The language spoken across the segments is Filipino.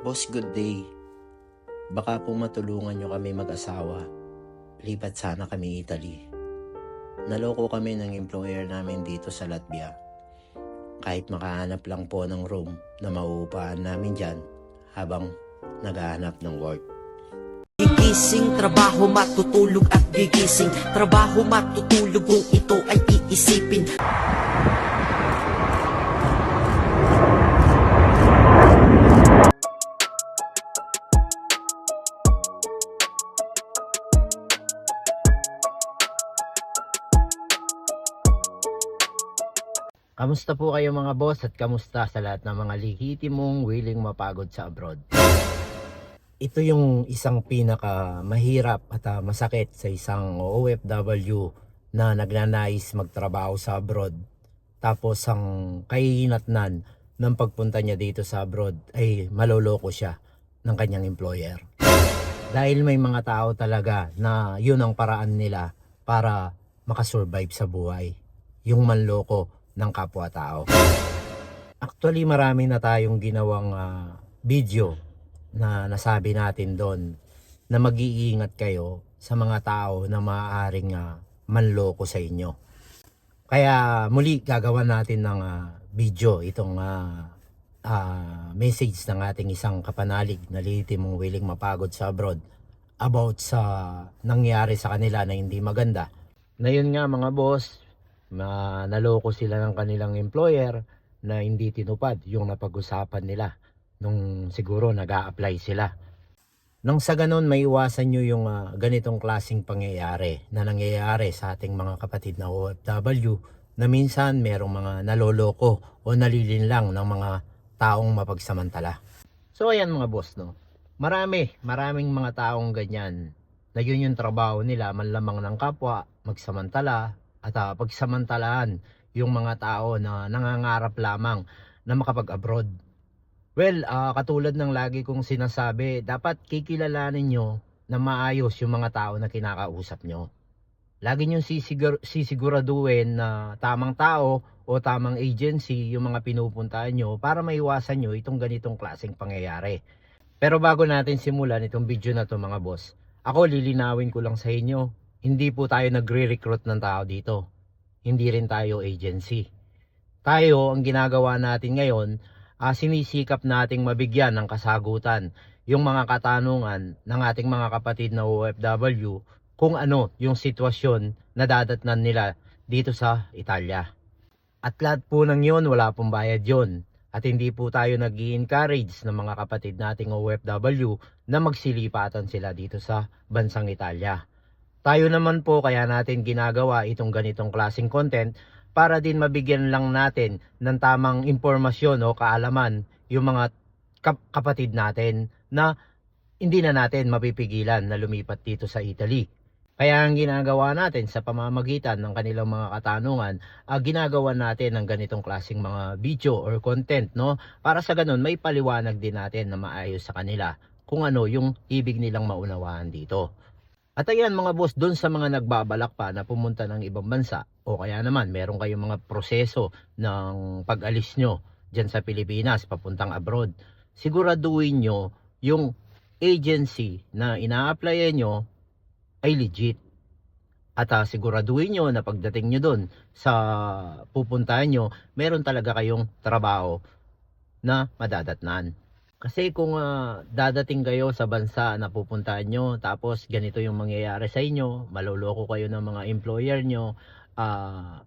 Boss, good day. Baka po matulungan nyo kami mag-asawa. Lipat sana kami Italy. Naloko kami ng employer namin dito sa Latvia. Kahit makahanap lang po ng room na mauupahan namin dyan habang naghahanap ng work. Gigising, trabaho matutulog at gigising Trabaho matutulog kung ito ay iisipin Kamusta po kayo mga boss at kamusta sa lahat ng mga lihitimong willing mapagod sa abroad? Ito yung isang pinaka mahirap at ah, masakit sa isang OFW na nagnanais magtrabaho sa abroad. Tapos ang kahihinatnan ng pagpunta niya dito sa abroad ay maloloko siya ng kanyang employer. Dahil may mga tao talaga na yun ang paraan nila para makasurvive sa buhay. Yung manloko ng kapwa-tao. Actually, marami na tayong ginawang ah, video na nasabi natin doon na mag-iingat kayo sa mga tao na maaaring ah, manloko sa inyo. Kaya muli gagawa natin ng ah, video itong ah, ah, message ng ating isang kapanalig na lihitimong willing mapagod sa abroad about sa nangyari sa kanila na hindi maganda. Na yun nga mga boss, ma naloko sila ng kanilang employer na hindi tinupad yung napag-usapan nila nung siguro nag apply sila. Nang sa ganun, may iwasan nyo yung ah, ganitong klasing pangyayari na nangyayari sa ating mga kapatid na OFW na minsan merong mga naloloko o nalilinlang ng mga taong mapagsamantala. So ayan mga boss no, marami, maraming mga taong ganyan na yun yung trabaho nila manlamang ng kapwa, magsamantala, at uh, pagsamantalaan yung mga tao na nangangarap lamang na makapag-abroad. Well, ah, katulad ng lagi kong sinasabi, dapat kikilalanin nyo na maayos yung mga tao na kinakausap nyo. Lagi nyo sisigur- sisiguraduhin na tamang tao o tamang agency yung mga pinupuntahan nyo para maiwasan nyo itong ganitong klaseng pangyayari. Pero bago natin simulan itong video na to mga boss, ako lilinawin ko lang sa inyo, hindi po tayo nagre-recruit ng tao dito. Hindi rin tayo agency. Tayo, ang ginagawa natin ngayon, ah, sinisikap nating mabigyan ng kasagutan yung mga katanungan ng ating mga kapatid na OFW kung ano yung sitwasyon na dadatnan nila dito sa Italia. At lahat po ng yun, wala pong bayad yun. At hindi po tayo nag encourage ng mga kapatid nating OFW na magsilipatan sila dito sa bansang Italia. Tayo naman po kaya natin ginagawa itong ganitong klaseng content para din mabigyan lang natin ng tamang impormasyon o kaalaman yung mga kap- kapatid natin na hindi na natin mapipigilan na lumipat dito sa Italy. Kaya ang ginagawa natin sa pamamagitan ng kanilang mga katanungan, ah, ginagawa natin ng ganitong klaseng mga video or content, no? Para sa ganun, may paliwanag din natin na maayos sa kanila kung ano yung ibig nilang maunawaan dito. At ayan mga boss, doon sa mga nagbabalak pa na pumunta ng ibang bansa o kaya naman meron kayong mga proseso ng pag-alis nyo dyan sa Pilipinas papuntang abroad, siguraduhin nyo yung agency na ina-applyan nyo ay legit. At ah, siguraduhin nyo na pagdating nyo doon sa pupuntahan nyo, meron talaga kayong trabaho na madadatnan. Kasi kung ah, dadating kayo sa bansa na pupuntahan nyo, tapos ganito yung mangyayari sa inyo, maloloko kayo ng mga employer nyo, ah,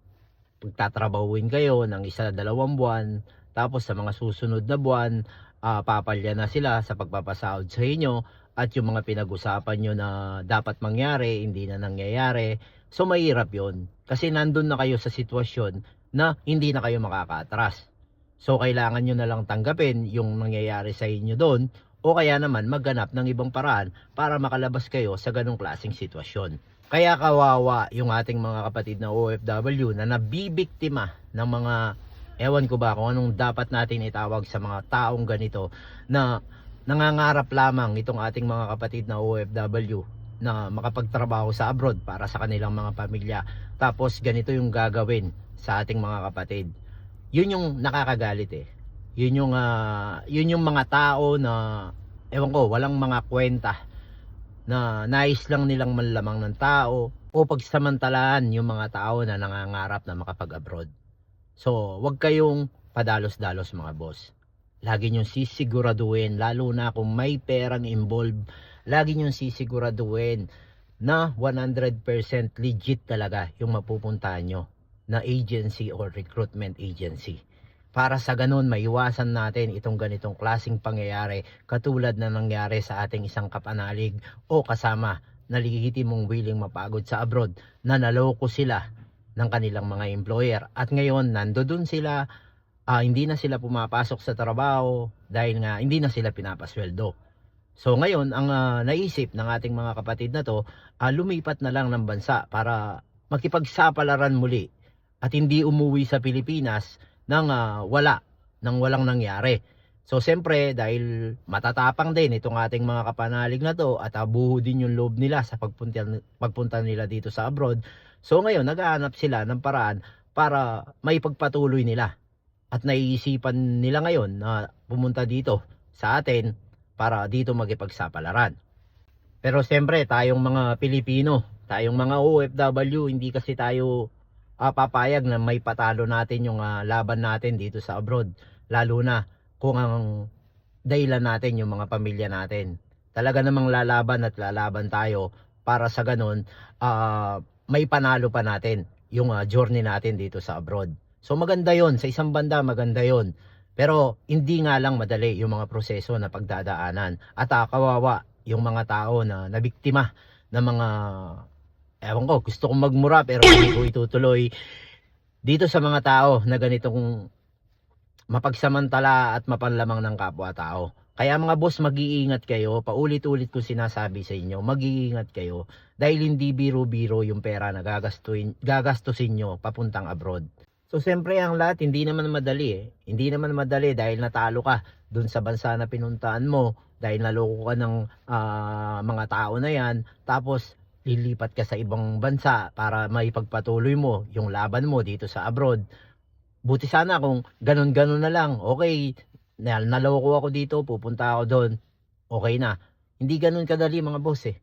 pagtatrabahuin kayo ng isa dalawang buwan, tapos sa mga susunod na buwan, ah, papalya na sila sa pagpapasahod sa inyo, at yung mga pinag-usapan nyo na dapat mangyari, hindi na nangyayari. So mahirap yon Kasi nandun na kayo sa sitwasyon na hindi na kayo makakatras. So kailangan nyo na lang tanggapin yung nangyayari sa inyo doon o kaya naman magganap ng ibang paraan para makalabas kayo sa ganong klaseng sitwasyon. Kaya kawawa yung ating mga kapatid na OFW na nabibiktima ng mga ewan ko ba kung anong dapat natin itawag sa mga taong ganito na nangangarap lamang itong ating mga kapatid na OFW na makapagtrabaho sa abroad para sa kanilang mga pamilya. Tapos ganito yung gagawin sa ating mga kapatid. Yun yung nakakagalit eh. Yun yung ah, yun yung mga tao na ewan ko, walang mga kwenta na nais lang nilang manlamang ng tao o pagsamantalaan yung mga tao na nangangarap na makapag-abroad. So, wag kayong padalos-dalos mga boss. Lagi nyo sisiguraduhin, lalo na kung may perang involved, lagi nyo sisiguraduhin na 100% legit talaga yung mapupuntahan nyo na agency or recruitment agency. Para sa ganun, maiwasan natin itong ganitong klasing pangyayari katulad na nangyari sa ating isang kapanalig o kasama na lehitimong willing mapagod sa abroad na naloko sila ng kanilang mga employer at ngayon nandoon sila ah, hindi na sila pumapasok sa trabaho dahil nga hindi na sila pinapasweldo. So ngayon ang ah, naisip ng ating mga kapatid na to ah, lumipat na lang ng bansa para makipagsapalaran muli at hindi umuwi sa Pilipinas nang ah, wala nang walang nangyari. So siyempre dahil matatapang din itong ating mga kapanalig na to at abuho din yung loob nila sa pagpunta, pagpunta nila dito sa abroad. So ngayon naghahanap sila ng paraan para maipagpatuloy nila. At naiisipan nila ngayon na pumunta dito sa atin para dito makipagsapalaran. Pero siyempre tayong mga Pilipino, tayong mga OFW, hindi kasi tayo ah, papayag na may patalo natin yung ah, laban natin dito sa abroad. Lalo na kung ang dahilan natin yung mga pamilya natin. Talaga namang lalaban at lalaban tayo para sa ganun ah, may panalo pa natin yung ah, journey natin dito sa abroad. So maganda yon sa isang banda maganda yon pero hindi nga lang madali yung mga proseso na pagdadaanan at ah, kawawa yung mga tao na nabiktima ng mga ewan ko gusto kong magmura pero hindi ko itutuloy dito sa mga tao na ganitong mapagsamantala at mapanlamang ng kapwa-tao. Kaya mga boss, mag-iingat kayo. Paulit-ulit ko sinasabi sa inyo, mag-iingat kayo. Dahil hindi biro-biro yung pera na gagastuin, gagastusin nyo papuntang abroad. So, siyempre ang lahat, hindi naman madali eh. Hindi naman madali dahil natalo ka dun sa bansa na pinuntaan mo. Dahil naloko ka ng ah, mga tao na yan. Tapos, lilipat ka sa ibang bansa para maipagpatuloy mo yung laban mo dito sa abroad buti sana kung ganun-ganun na lang. Okay, na- naloko ako dito, pupunta ako doon. Okay na. Hindi ganun kadali mga boss eh.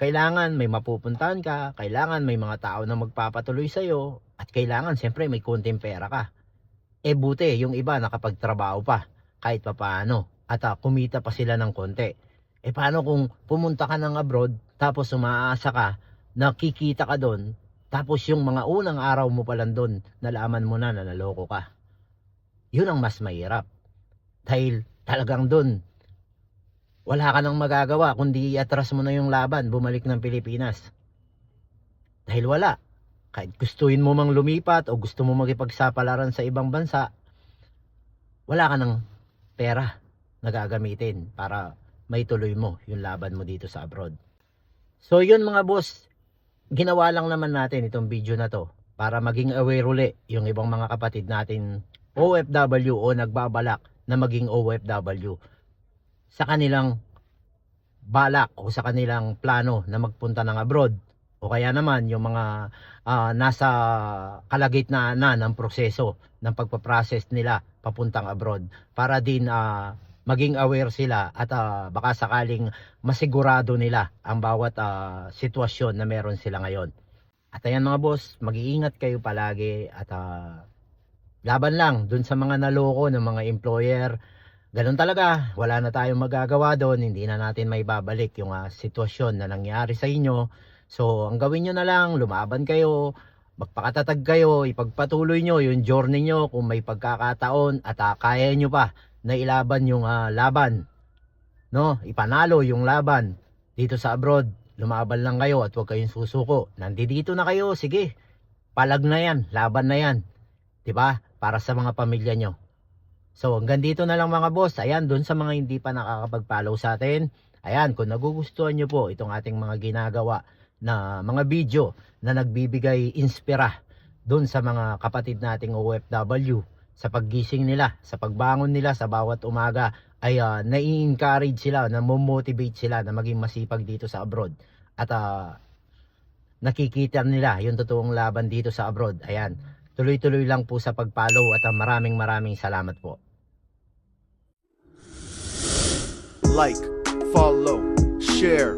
Kailangan may mapupuntahan ka, kailangan may mga tao na magpapatuloy sa'yo, at kailangan siyempre may konting pera ka. Eh buti, yung iba nakapagtrabaho pa, kahit pa paano, at ah, kumita pa sila ng konti. Eh paano kung pumunta ka ng abroad, tapos umaasa ka, nakikita ka doon, tapos yung mga unang araw mo pa lang doon, nalaman mo na na naloko ka. Yun ang mas mahirap. Dahil talagang doon, wala ka nang magagawa kundi iatras mo na yung laban, bumalik ng Pilipinas. Dahil wala. Kahit gustuin mo mang lumipat o gusto mo makipagsapalaran sa ibang bansa, wala ka ng pera na gagamitin para maituloy mo yung laban mo dito sa abroad. So yun mga boss, ginawa lang naman natin itong video na to para maging aware uli yung ibang mga kapatid natin OFW o nagbabalak na maging OFW sa kanilang balak o sa kanilang plano na magpunta ng abroad o kaya naman yung mga ah, nasa kalagitnaan na ng proseso ng pagpaprocess nila papuntang abroad para din ah, maging aware sila at ah, baka sakaling masigurado nila ang bawat ah, sitwasyon na meron sila ngayon. At ayan mga boss, mag-iingat kayo palagi at ah, laban lang dun sa mga naloko ng mga employer. Ganun talaga, wala na tayong magagawa doon, hindi na natin may babalik yung ah, sitwasyon na nangyari sa inyo. So, ang gawin nyo na lang, lumaban kayo, magpakatatag kayo, ipagpatuloy nyo yung journey nyo kung may pagkakataon at ah, kaya nyo pa na ilaban yung ah, laban. No, ipanalo yung laban dito sa abroad. Lumaban lang kayo at huwag kayong susuko. Nandito na kayo, sige. Palag na yan, laban na yan. 'Di ba? Para sa mga pamilya nyo. So, hanggang dito na lang mga boss. Ayan, dun sa mga hindi pa nakakapag-follow sa atin. Ayan, kung nagugustuhan nyo po itong ating mga ginagawa na mga video na nagbibigay inspira dun sa mga kapatid nating OFW sa paggising nila, sa pagbangon nila sa bawat umaga ay uh, nai-encourage sila, namomotivate sila na maging masipag dito sa abroad. At uh, nakikita nila yung totoong laban dito sa abroad. Ayan, tuloy-tuloy lang po sa pag-follow at uh, maraming maraming salamat po. Like, follow, share,